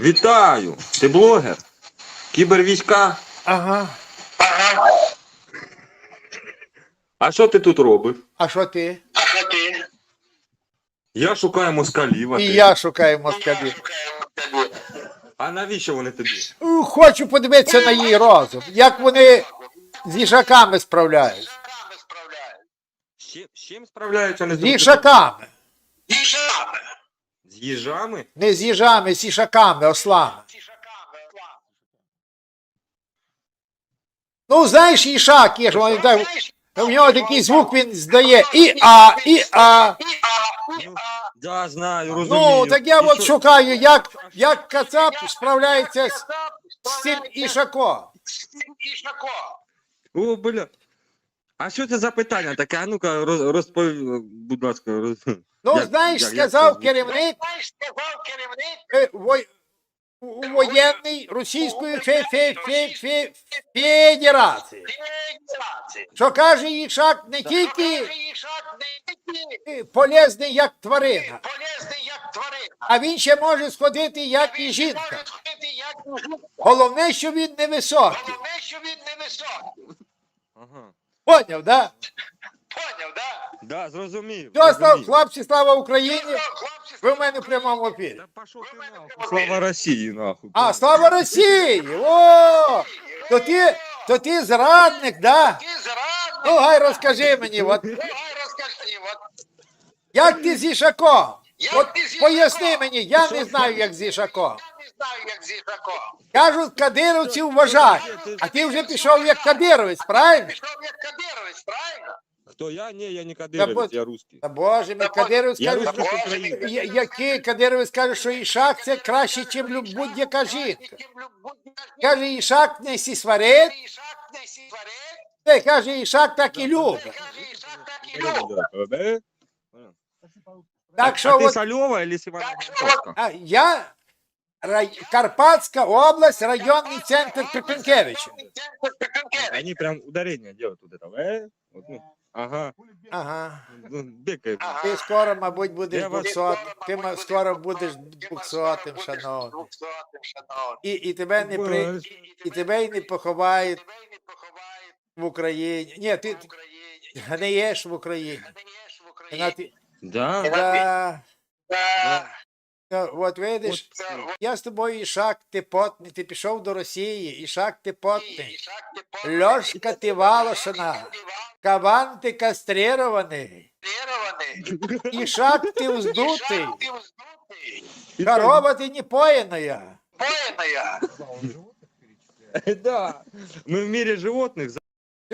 Вітаю! Ти блогер? Кібервійська? Ага. А що ти тут робиш? А що ти? Я шукаю москалів, а І ти? я шукаю москалів. А навіщо вони тобі? Хочу подивитися на її розум, як вони з їжаками справляють. З чим, з чим справляються не З їжаками. Їжами? Не з їжами, з їжаками, ослами. Ну, знаєш, їжак є ж, вони так, у нього такий звук він здає і а, і а. Ну, да, знаю, розумію. Ну, так я І от що- шукаю, як, як кацап справляється з, з цим ішаком. О, бля. А що це за питання таке? А ну-ка, роз, розпові, будь ласка. Роз... Ну, Як- знаєш, як- як сказав це? керівник е, вой- у- воєнний Російської фе, фе, фе, фе, Федерації. Що каже Ішак не тільки е, полезний як тварина, а він ще може сходити як і жінка. Головне, що він не високий. Ага. Поняв, да? Да, зрозумів. Все, слав, зрозумів. хлопці, слава Україні! Ви в мене в прямому ефірі. Та пішов ти нахуй. Слава Росії, нахуй. А, слава Росії! О! То ти, то ти зрадник, да? Ну, гай розкажи мені, от, як ти з Ішаком? От поясни мені, я не знаю, як з Ішаком. Кажуть, кадировців вважають. А ти вже пішов як кадировець, правильно? Хто я? Ні, я не Та кадировець, бо- я русський. Та боже мій, кадировець Я каже, русський з що... України. Я- Який кадировець каже, що Ішак це краще, ніж будь-яка жінка. Каже, Ішак не сі сварить, Та й каже, Ішак так і любить. Е? Так А що ти от, Сальова или Сівана а, я рай, Карпатська область, районний центр Пепенкевича. Они прям ударение делают вот это. Э? Вот, ну, ага. Ага. Ну, бекает. Ти скоро, мабуть, будеш Я вас- буксотим. Ти ма- скоро будеш буксотим, шановний. І, і тебе не при... і тебе й не поховають в Україні. Ні, ти ти гниєш в Україні. Вона ти- Да. Да. Да. От видиш, я з тобою Ішак, ти потний, ти пішов до Росії, Ішак, ти потний. Льошка, ти Валошина, кабан, ти кастрирований, Ішак, ти вздутий, корова, ти не поїная. Да. Мы в мире животных. за-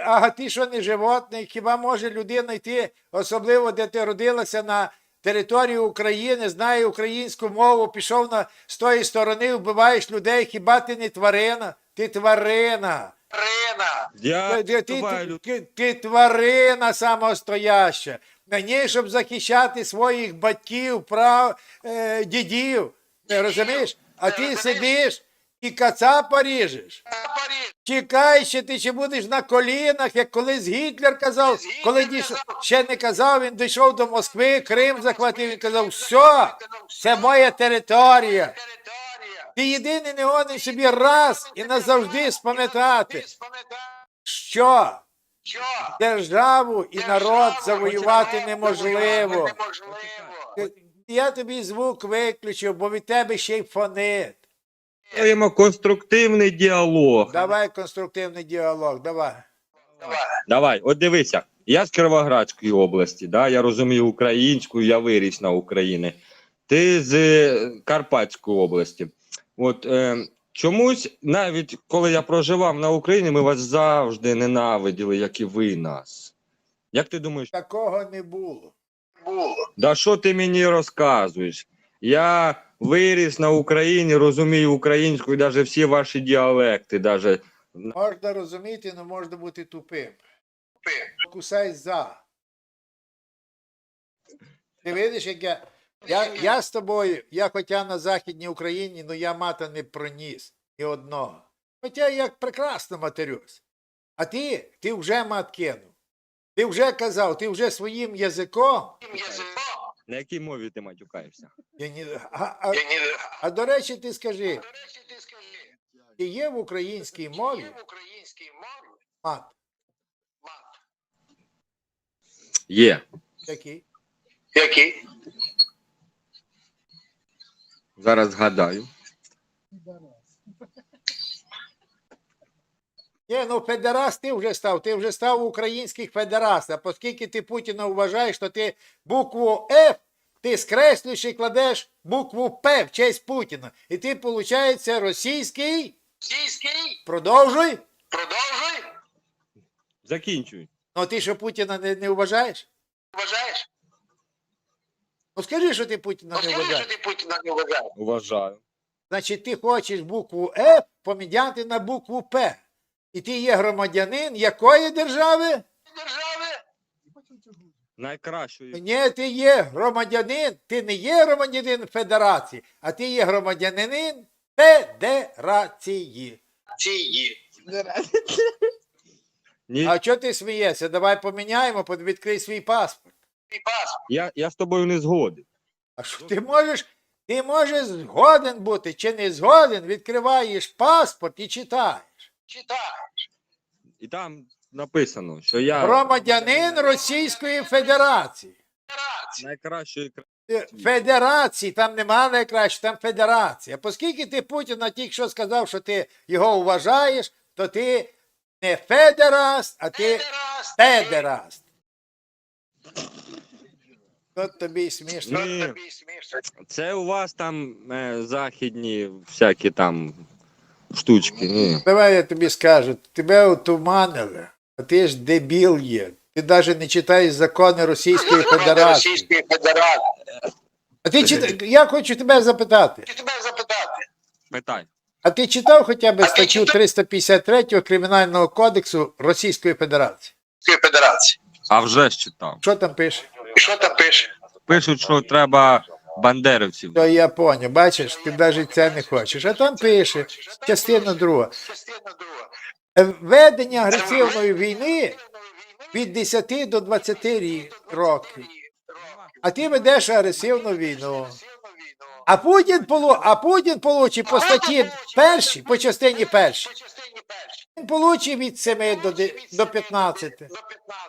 А ти що не животний? Хіба може людина йти, особливо де ти родилася на території України, знає українську мову, пішов на з тої сторони, вбиваєш людей, хіба ти не тварина? Ти тварина. Я Ти, ти, ти, ти, ти тварина самостояща. На ній, щоб захищати своїх батьків, прав, е, дідів. Ти розумієш? А ти сидиш і кацапа ріжеш. Чекай, ще ти ще будеш на колінах, як колись Гітлер казав, коли дійшов, ще не казав, він дійшов до Москви, Крим захватив, він казав, все, це моя територія. Ти єдиний не гониш собі раз і назавжди спам'ятати, що? Державу і народ завоювати неможливо. Я тобі звук виключив, бо від тебе ще й фонит. Маємо конструктивний діалог. Давай конструктивний діалог, давай. Давай, от дивися. Я з Кіровоградської області, да? я розумію українську, я виріс на Україні. Ти з е, Карпатської області. От е, чомусь, навіть коли я проживав на Україні, ми вас завжди ненавиділи, як і ви нас. Як ти думаєш, Такого не було. да що ти мені розказуєш? Я виріс на Україні, розумію українську і навіть всі ваші діалекти, навіть Можна розуміти, але можна бути тупим. Кусай за. Ти видиш, як я. Я, я з тобою, я хоча на Західній Україні, але я мата не проніс ні одного. Хоча я прекрасно матерюсь. А ти, ти вже мат кинув. Ти вже казав, ти вже своїм язиком На якій мові ти матюкаєшся? Я ні... а, а, а до речі, ти скажи, До речі, ти скажи, чи є в українській мові є в українській мові мат мат? Є. такий? Який? Зараз згадаю. Ні, ну федераст ти вже став, ти вже став українських федерастів. А оскільки ти Путіна вважаєш, то ти букву Ф ти скреслюєш і кладеш букву П в честь Путіна. І ти, виходить, російський. Російський? Продовжуй. Продовжуй. Закінчуй. Ну ти що Путіна не, не вважаєш? Вважаєш? Ну скажи, що ти Путіна Ну не скажи, що ти Путіна не вважаєш. Уважаю. Значить, ти хочеш букву Ф поміняти на букву П. І ти є громадянин якої держави? Держави? Найкращою. Ні, ти є громадянин, ти не є громадянин Федерації, а ти є громадянин Федерації. Цієї. Ні, А чого ти смієшся? Давай поміняємо, под- відкрий свій паспорт. Паспорт. я, я з тобою не згоден. А що ти можеш? Ти можеш згоден бути чи не згоден, відкриваєш паспорт і читаєш. Читаєш. І там написано, що я Громадянин Російської Федерації. Федерація. найкращої Е, Федерації, там нема найкраще, там федерація. Оскільки ти Путіна тільки що сказав, що ти його вважаєш, то ти не федераст, а ти Федераст. федераст. От тобі й смішно. Ні. Це у вас там е, західні всякі там штучки. Ні. Давай я тобі скажу, тебе отуманили, а ти ж дебіл є. Ти навіть не читаєш закони Російської Федерації. Російської Федерації. А ти чита... Я хочу тебе запитати. Хочу тебе запитати. Питай. А ти читав хоча б А ти статтю читав? 353 Кримінального кодексу Російської Федерації? Російської Федерації. А вже ж читав. Що там пише? І що там пише? Пишуть, що треба бандерівців. То я поняв, бачиш, ти навіть це не хочеш. А там пише, частина друга. Ведення агресивної війни від 10 до 20 років. А ти ведеш агресивну війну. А Путін полу, а Путін получить по статті першій, по частині першій. Він получить від 7 до, до 15.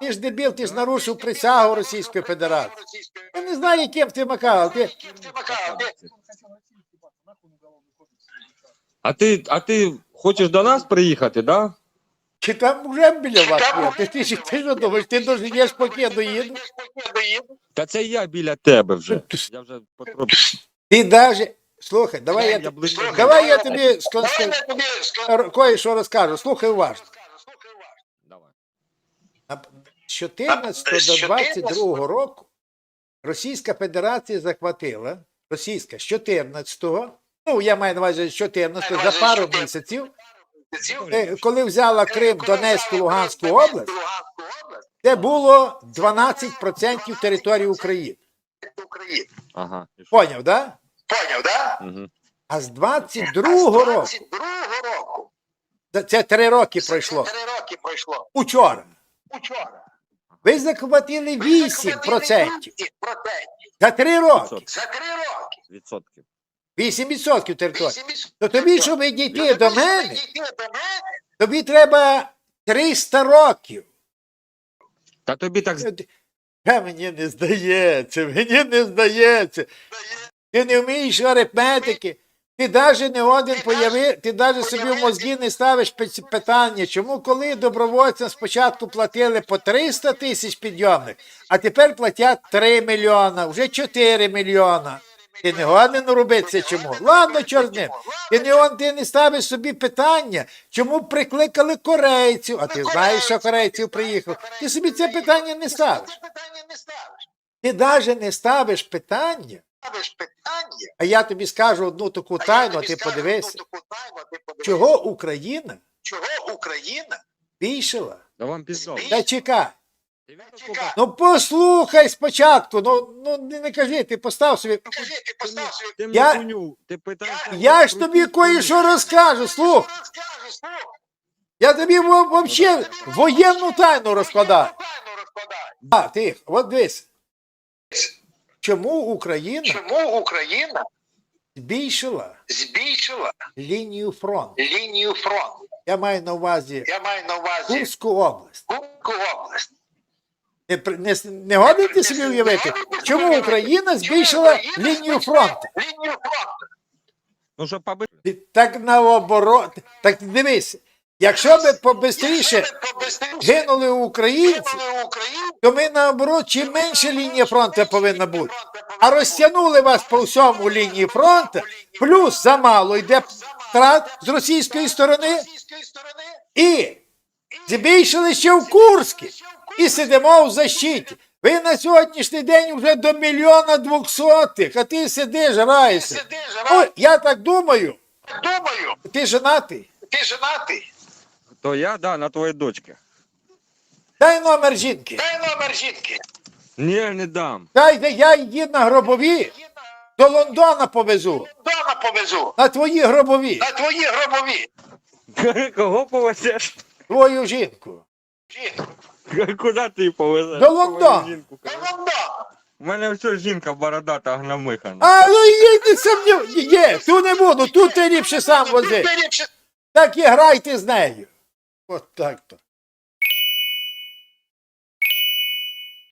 Ти ж дебіл, ти ж нарушив присягу Російської Федерації. Я не знаю, яким ти макав. Ти... А ти, а ти хочеш до нас приїхати, да? Чи там вже біля вас є? Ти, ти, ж- ти що думаєш, ти доживеш, поки я доїду? Та це я біля тебе вже. Я вже потроху. Ти даже... Слухай, давай я, Я ближче. давай я тобі Давай сконструюю. я тобі скажу. Кое-що розкажу. Слухай уважно. Слухай. Давай. З 14 до 22 року Російська Федерація захватила, російська з 14-го, ну я маю на увазі з 14 за пару місяців, е, коли взяла Крим, Донецьку, Луганську область, Луганську область. це було 12% території України. Ага. що? Поняв, да? Поняв, да? Мгм. А з 22-го року, 22 року. це три роки пройшло, Три роки пройшло. учора, Учора. ви захватили 8% процентів. за три роки, За три роки. Відсотків. 8% території. 80. То тобі, щоб дійти до Дійти до мене. тобі треба 300 років. Та тобі так Та мені не здається, мені не здається. Ти не вмієш арифметики. Ти навіть не один появи, ти навіть собі в мозгі не ставиш питання, чому коли добровольцям спочатку платили по 300 тисяч підйомних, а тепер платять 3 мільйона, вже 4 мільйона. Ти не годен робити це чому? Ладно, чорт з ним. Ти не, он, ти не ставиш собі питання, чому прикликали корейців, а ти знаєш, що корейців приїхав. Ти собі. Це питання не ставиш. Ти навіть не ставиш питання. Ставиш питання. А я тобі скажу одну таку а тайну, а ти подивися, ти чого Україна Чого Україна? більшила. Да вам. Та чекай. Ти Ну послухай спочатку. Ну, ну не, не кажи, ти постав собі. Покажи, ти постав собі. Ти Я- хуйню, ти питаєш. Я ж тобі кое-що розкажу, слух. Що розкажеш, слухай? Я тобі взагалі воєнну тайну розкладаю. А, ти, от дивись. Чому Україна Чому Україна збільшила збільшила лінію фронту? лінію фронту? Я маю на увазі Я маю на увазі Курську область. Курську область. Не, не, не годите собі уявити, чому Україна збільшила лінію фронту? Лінію фронту. Ну, щоб поби... Так наоборот. Так дивись, якщо би побистріше гинули українці, то ми наоборот, чим менше лінія фронту повинна бути. А розтягнули вас по всьому лінії фронту, плюс замало йде втрат з російської сторони і збільшили ще в Курській. І сидимо в защиті. Ви на сьогоднішній день вже до мільйона двохсотих, а ти сидиш, граєшся. Ну, я так думаю, Думаю, ти женатий. ти женатий. То я, да, на твоїй дочці. Дай номер жінки. Дай номер жінки. Ні, не дам. Дай, де я її на гробові до Лондона повезу. Дома повезу. На твої гробові, На твої гробові. Кого повезеш? твою жінку. Жінку. Куди ти її повезеш? До Лондона. Жінку. До Лондона. У мене все жінка бородата гномихана. А ну є, не сумнів. Є, ту не буду, тут ти ліпше сам вози. Так і грайте з нею. Contacta.